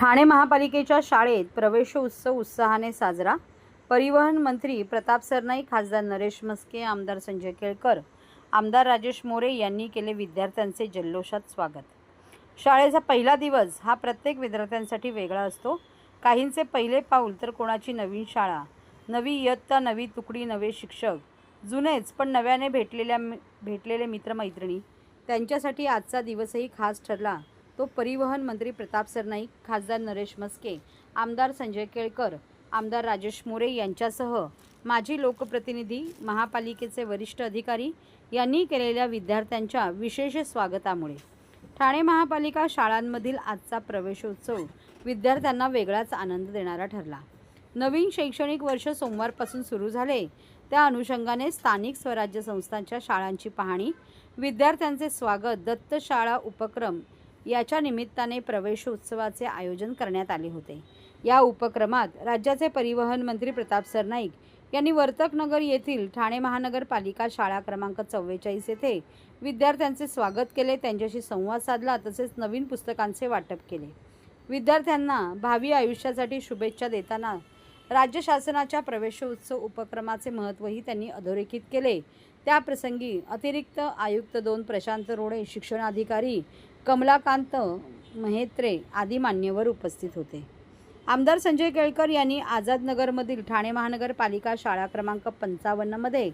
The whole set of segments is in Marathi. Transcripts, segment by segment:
ठाणे महापालिकेच्या शाळेत प्रवेशोत्सव उत्साहाने साजरा. परिवहन मंत्री प्रताप सरनाईक खासदार नरेश मस्के आमदार संजय केळकर आमदार राजेश मोरे यांनी केले विद्यार्थ्यांचे जल्लोषात स्वागत. शाळेचा पहिला दिवस हा प्रत्येक विद्यार्थ्यांसाठी वेगळा असतो. काहींचे पहिले पाऊल तर कोणाची नवीन शाळा नवी इयत्ता नवी तुकडी नवे शिक्षक जुनेच पण नव्याने भेटलेल्या भेटलेले मित्रमैत्रिणी. त्यांच्यासाठी आजचा दिवसही खास ठरला. तो परिवहन मंत्री प्रताप सरनाईक खासदार नरेश मस्के आमदार संजय केळकर आमदार राजेश मोरे यांच्यासह माजी लोकप्रतिनिधी महापालिकेचे वरिष्ठ अधिकारी यांनी केलेल्या विद्यार्थ्यांच्या विशेष स्वागतामुळे. ठाणे महापालिका शाळांमधील आजचा प्रवेशोत्सव विद्यार्थ्यांना वेगळाच आनंद देणारा ठरला. नवीन शैक्षणिक वर्ष सोमवारपासून सुरू झाले. त्या अनुषंगाने स्थानिक स्वराज्य संस्थांच्या शाळांची पाहणी विद्यार्थ्यांचे स्वागत दत्त शाळा उपक्रम याच्या निमित्ताने प्रवेशोत्सवाचे आयोजन करण्यात आले होते. या उपक्रमात राज्याचे परिवहन मंत्री प्रताप सरनाईक यांनी वर्तकनगर येथील ठाणे महानगरपालिका शाळा क्रमांक चव्वेचाळीस येथे विद्यार्थ्यांचे स्वागत केले. त्यांच्याशी संवाद साधला तसेच नवीन पुस्तकांचे वाटप केले. विद्यार्थ्यांना भावी आयुष्यासाठी शुभेच्छा देताना राज्य शासनाच्या प्रवेशोत्सव उपक्रमाचे महत्त्वही त्यांनी अधोरेखित केले. त्याप्रसंगी अतिरिक्त आयुक्त दोन प्रशांत रोडे शिक्षणाधिकारी कमलाकांत महेत्रे आदी मान्यवर उपस्थित होते. आमदार संजय केळकर यांनी आझादनगरमधील ठाणे महानगरपालिका शाळा क्रमांक पंचावन्नमध्ये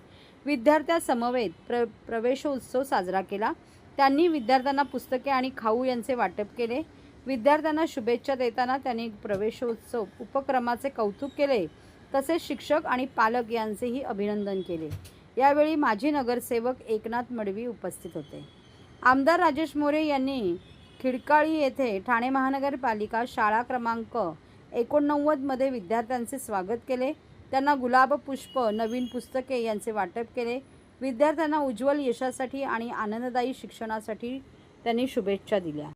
विद्यार्थ्यासमवेत प्र प्रवेशोत्सव साजरा केला. त्यांनी विद्यार्थ्यांना पुस्तके आणि खाऊ यांचे वाटप केले. विद्यार्थ्यांना शुभेच्छा देताना त्यांनी प्रवेशोत्सव उपक्रमाचे कौतुक केले. तसेच शिक्षक आणि पालक यांचेही अभिनंदन केले. यावेळी माजी नगरसेवक एकनाथ मडवी उपस्थित होते. आमदार राजेश मोरे यांनी खिडकाळी येथे ठाणे महानगरपालिका शाळा क्रमांक एकोणनव्वदमध्ये विद्यार्थ्यांचे स्वागत केले. त्यांना गुलाब पुष्प नवीन पुस्तके यांचे वाटप केले. विद्यार्थ्यांना उज्ज्वल यशासाठी आणि आनंददायी शिक्षणासाठी त्यांनी शुभेच्छा दिल्या.